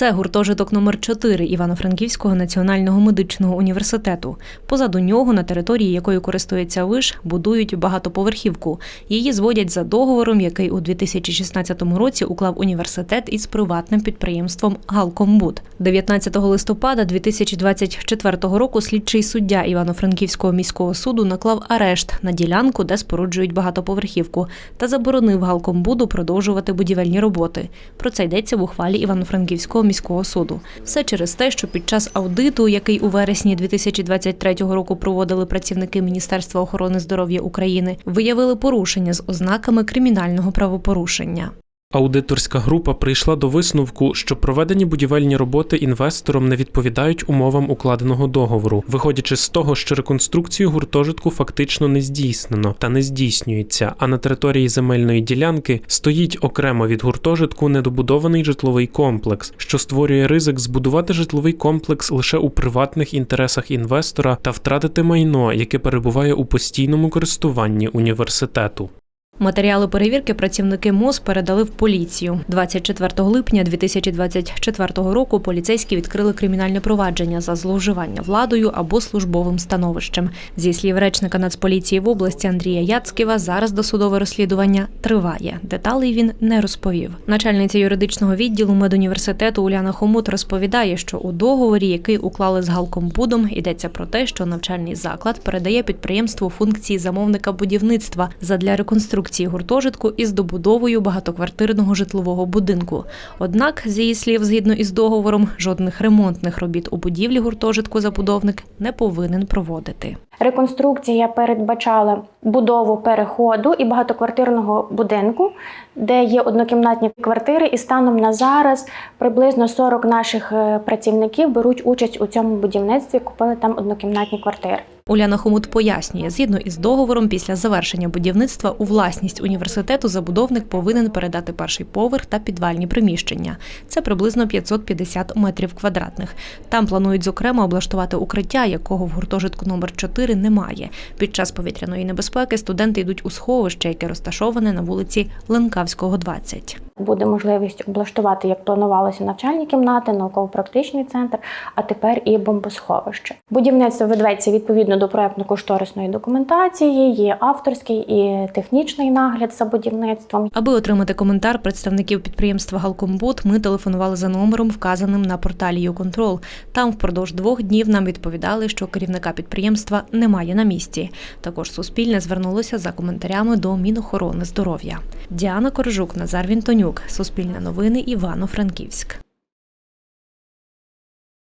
Це гуртожиток номер 4 Івано-Франківського національного медичного університету. Позаду нього, на території якої користується виш, будують багатоповерхівку. Її зводять за договором, який у 2016 році уклав університет із приватним підприємством Галкомбуд. 19 листопада 2024 року слідчий суддя Івано-Франківського міського суду наклав арешт на ділянку, де споруджують багатоповерхівку, та заборонив Галкомбуду продовжувати будівельні роботи. Про це йдеться в ухвалі Івано-Франківського міського суду. Все через те, що під час аудиту, який у вересні 2023 року проводили працівники Міністерства охорони здоров'я України, виявили порушення з ознаками кримінального правопорушення. Аудиторська група прийшла до висновку, що проведені будівельні роботи інвестором не відповідають умовам укладеного договору, виходячи з того, що реконструкцію гуртожитку фактично не здійснено та не здійснюється. А на території земельної ділянки стоїть окремо від гуртожитку недобудований житловий комплекс, що створює ризик збудувати житловий комплекс лише у приватних інтересах інвестора та втратити майно, яке перебуває у постійному користуванні університету. Матеріали перевірки працівники МОЗ передали в поліцію. 24 липня 2024 року поліцейські відкрили кримінальне провадження за зловживання владою або службовим становищем. Зі слів речника Нацполіції в області Андрія Яцьківа, зараз досудове розслідування триває. Деталей він не розповів. Начальниця юридичного відділу медуніверситету Уляна Хомут розповідає, що у договорі, який уклали з Галкомбудом, йдеться про те, що навчальний заклад передає підприємству функції замовника будівництва задля реконструкції гуртожитку із добудовою багатоквартирного житлового будинку. Однак, з її слів, згідно із договором, жодних ремонтних робіт у будівлі гуртожитку забудовник не повинен проводити. Реконструкція передбачала будову переходу і багатоквартирного будинку, де є однокімнатні квартири, і станом на зараз приблизно 40 наших е, працівників беруть участь у цьому будівництві, купили там однокімнатні квартири. Уляна Хомут пояснює, згідно із договором, після завершення будівництва у власність університету забудовник повинен передати перший поверх та підвальні приміщення. Це приблизно 550 метрів квадратних. Там планують зокрема облаштувати укриття, якого в гуртожитку номер 4 немає. Під час повітряної небезпеки студенти йдуть у сховище, яке розташоване на вулиці Ленкавського, 20. Буде можливість облаштувати, як планувалося, навчальні кімнати, науково-практичний центр, а тепер і бомбосховище. Будівництво ведеться відповідно до проектно-кошторисної документації, є авторський і технічний нагляд за будівництвом. Аби отримати коментар представників підприємства Галкомбуд, ми телефонували за номером, вказаним на порталі «Юконтрол». Там впродовж двох днів нам відповідали, що керівника підприємства немає на місці. Також Суспільне звернулося за коментарями до Мінохорони здоров'я. Діана Коржук, Назар Вінтонюк, Суспільне новини, Івано-Франківськ.